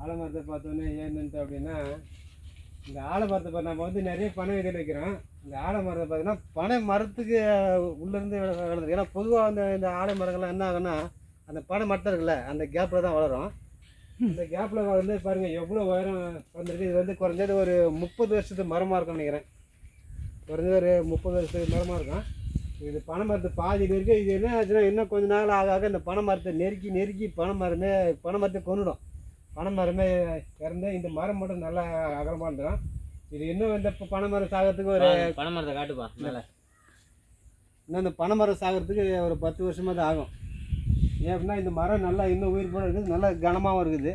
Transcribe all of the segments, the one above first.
ஆலமரத்தை பார்த்தோன்னே ஏன்னு அப்படின்னா இந்த ஆலமரத்தை பார்த்து நம்ம வந்து நிறைய பனை விதைகள் வைக்கிறோம். இந்த ஆலமரத்தை பார்த்தீங்கன்னா பனை மரத்துக்கு உள்ளேருந்து வளருது. ஏன்னா பொதுவாக அந்த இந்த ஆலமரங்கள்லாம் என்ன ஆகுன்னா அந்த பனை மரத்தை இருக்குல்ல அந்த கேப்பில் தான் வளரும். இந்த கேப்பில் வந்து பாருங்கள் எவ்வளோ உயரம் வந்திருக்கு. இது வந்து குறைஞ்சது ஒரு முப்பது வருஷத்துக்கு மரமாக இருக்கும்னு நினைக்கிறேன். குறைஞ்சது ஒரு முப்பது வருஷத்துக்கு மரமாக இருக்கும். இது பனை மரத்து பாதி இருக்குது இது என்ன ஆச்சுன்னா இன்னும் கொஞ்ச நாள் ஆக ஆக இந்த பனை மரத்தை நெருக்கி நெருக்கி பனை மரமே பனை மரத்தை கொண்டுடும் பனை மரமே இறந்து இந்த மரம் மட்டும் நல்லா அகலமாக இருந்துடும். இது இன்னும் இந்த பனை மரம் சாகிறதுக்கு ஒரு பனை மரத்தை காட்டுப்பா மேலே. இன்னும் இந்த பனை மரம் சாகிறதுக்கு ஒரு பத்து வருஷமாக தான் ஆகும். ஏன் அப்படின்னா இந்த மரம் நல்லா இன்னும் உயிர் போட இருக்குது நல்லா கனமாகவும் இருக்குது.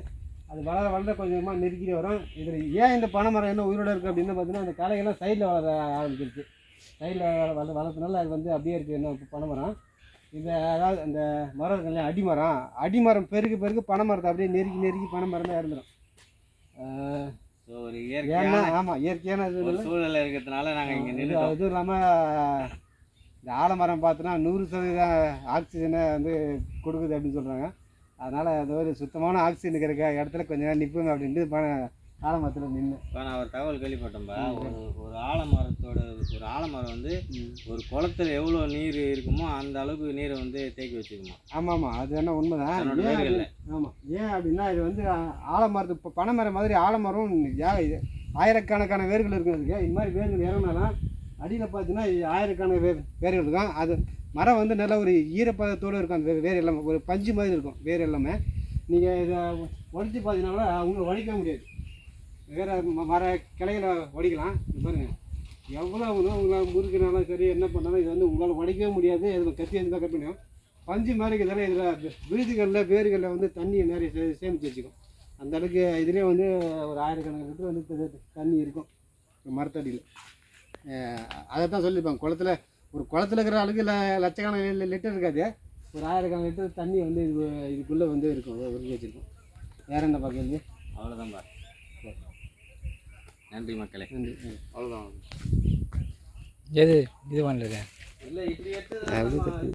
அது வளர வளர கொஞ்சம் கொஞ்சமாக நெருக்கிட்டு வரும். இதில் ஏன் இந்த பனை மரம் என்ன உயிரோட இருக்குது அப்படின்னு பார்த்தீங்கன்னா அந்த களையெல்லாம் சைடில் வளர ஆரம்பிச்சிருச்சு. சைடில் வள வளர்த்தனால அது வந்து அப்படியே இருக்குது என்ன பனை மரம். இந்த அதாவது அந்த மரம் இருக்கு இல்லையா அடிமரம் அடிமரம் பெருகு பெருகு பனை மரத்தை அப்படியே நெருக்கி நெருக்கி பனை மரமே இறந்துடும் ஸோ ஒரு ஏன்னா இயற்கையான ஆமாம் இயற்கையான இது சூழ்நிலை இருக்கிறதுனால நாங்கள் இங்கே நின்றுட்டோம். அதுவும் இல்லாமல் இந்த ஆலமரம் பார்த்தோன்னா நூறு சதவீதம் ஆக்சிஜனை வந்து கொடுக்குது அப்படின்னு சொல்கிறாங்க அதனால் அது ஒரு சுத்தமான ஆக்சிஜன் இருக்கிற இடத்துல கொஞ்ச நேரம் நிற்போங்க அப்படின்ட்டு ஆலமரத்தில் நின்று நான் ஒரு தகவல் கேள்விப்பட்டேன்பா. ஒரு ஒரு ஆலமரத்தோட ஒரு ஆலமரம் வந்து ஒரு குளத்துல எவ்வளோ நீர் இருக்குமோ அந்த அளவுக்கு நீரை வந்து தேக்கி வச்சுக்குமா? ஆமாம் ஆமாம் அது என்ன உண்மைதான்? ஆமாம் ஏன் அப்படின்னா இது வந்து ஆலமரத்து இப்போ பனைமரம் மாதிரி ஆலமரம் இது ஆயிரக்கணக்கான வேர்கள் இருக்கிறதுக்கு இது மாதிரி வேர்கள் இறங்கினாலும் அடியில் பார்த்தீங்கன்னா இது ஆயிரக்கணக்கான வே வேர்கள் இருக்கும். அது மரம் வந்து நல்ல ஒரு ஈரப்பதத்தோடு இருக்கும் அந்த வேர் எல்லாமே. ஒரு பஞ்சு மாதிரி இருக்கும் வேர் எல்லாமே. நீங்கள் இதை உடச்சி பார்த்தீங்கன்னா கூட அவங்க உடைக்க முடியாது. வேறு மர கிளையில் உடைக்கலாம் இது எவ்வளோ உங்களை முறுக்கினாலும் சரி என்ன பண்ணாலும் இது வந்து உங்களால் உடைக்கவே முடியாது. இது கத்தி வந்து தான் கட் பண்ணுவோம். பஞ்சு மாதிரி இருக்கிறதால இதில் விருதுகளில் வேர்களில் வந்து தண்ணியை நிறைய சே- சேமித்து வச்சுக்கும். அந்த அளவுக்கு இதுலேயே வந்து ஒரு ஆயிரக்கணக்கான லிட்டர் வந்து தண்ணி இருக்கும். மரத்தடியில். அதை தான் சொல்லியிருப்பாங்க குளத்துல ஒரு குளத்துல இருக்கிற அளவுக்கு இல்லை லட்சக்கணக்கான லிட்டர் இருக்காது. ஒரு ஆயிரக்கணக்கான லிட்டர் தண்ணி வந்து இது இதுக்குள்ளே வந்து இருக்கும். உருகி வச்சுருக்கும். வேறு என்ன அவ்வளோதான் அவ்வளோதான்பா நன்றி மக்களே. நன்றி. அவ்வளோதான் எது இது பண்ணல இல்லை இப்படி எடுத்து